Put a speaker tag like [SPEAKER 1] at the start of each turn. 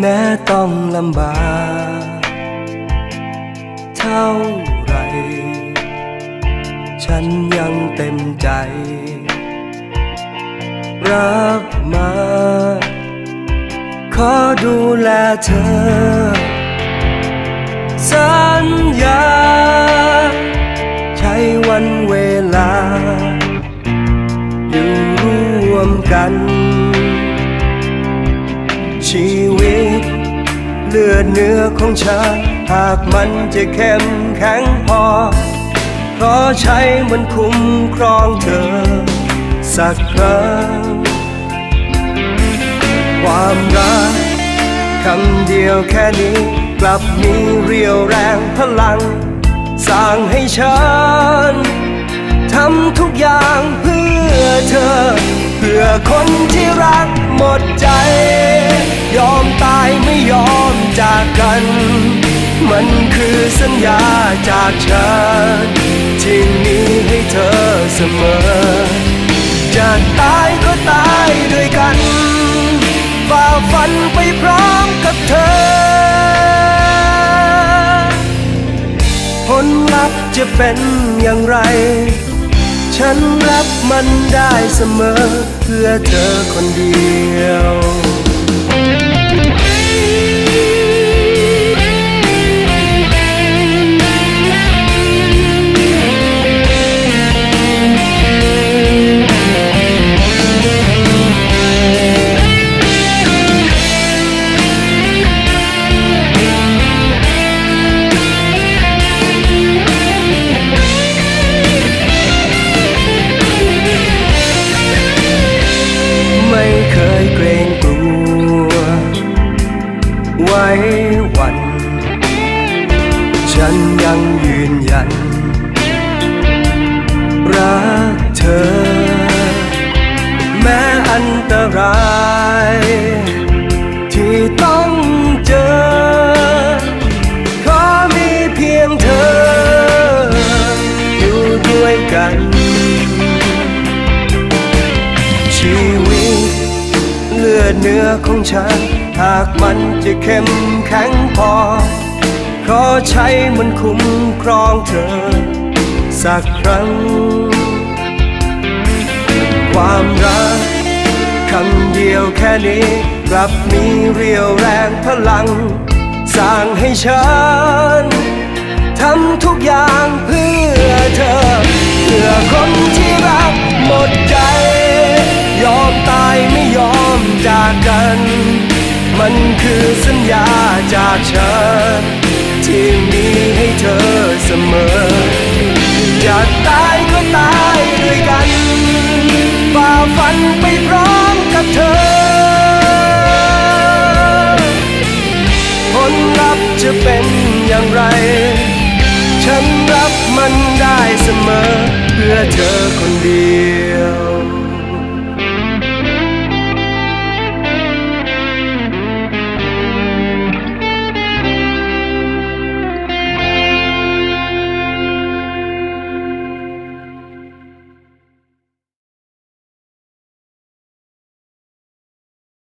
[SPEAKER 1] แม้ต้องลำบากเท่าไร ฉันยังเต็มใจ รับมา ขอดูแลเธอ สัญญา ใช้วันเวลา อยู่ร่วมกัน ชีวิต เลือดเนื้อของฉันหากมันจะเข้มแข็งพอเพราะใช้มันคุ้มครองเธอ สักครั้ง ความรักคำเดียวแค่นี้ กลับมีเรียวแรงพลัง สร้างให้ฉันทำทุกอย่างเพื่อเธอ เพื่อคนที่รักหมดใจ จากกัน มันคือสัญญาจากฉันที่มีให้เธอเสมอ จะตายก็ตายด้วยกันฝ่าฟันไปพร้อมกับเธอ ผลลัพธ์จะเป็นอย่างไร ฉันรับมันได้เสมอเพื่อเธอคนเดียว กัน ชีวิตเลือดเนื้อของฉัน หากมันจะเข้มแข็งพอ ขอใช้มันคุ้มครองเธอ สักครั้ง ความรักคำเดียวแค่นี้ กลับมีเรียวแรงพลัง สร้างให้ฉันทำทุกอย่างเพื่อเธอ มันคือสัญญาจากฉัน ที่มีให้เธอเสมอ อยากตายก็ตายด้วยกันฝ่าฟันไปพร้อมกับเธอ ผลลัพธ์จะเป็นอย่างไร ฉันรับมันได้เสมอ เพื่อเธอคนเดียว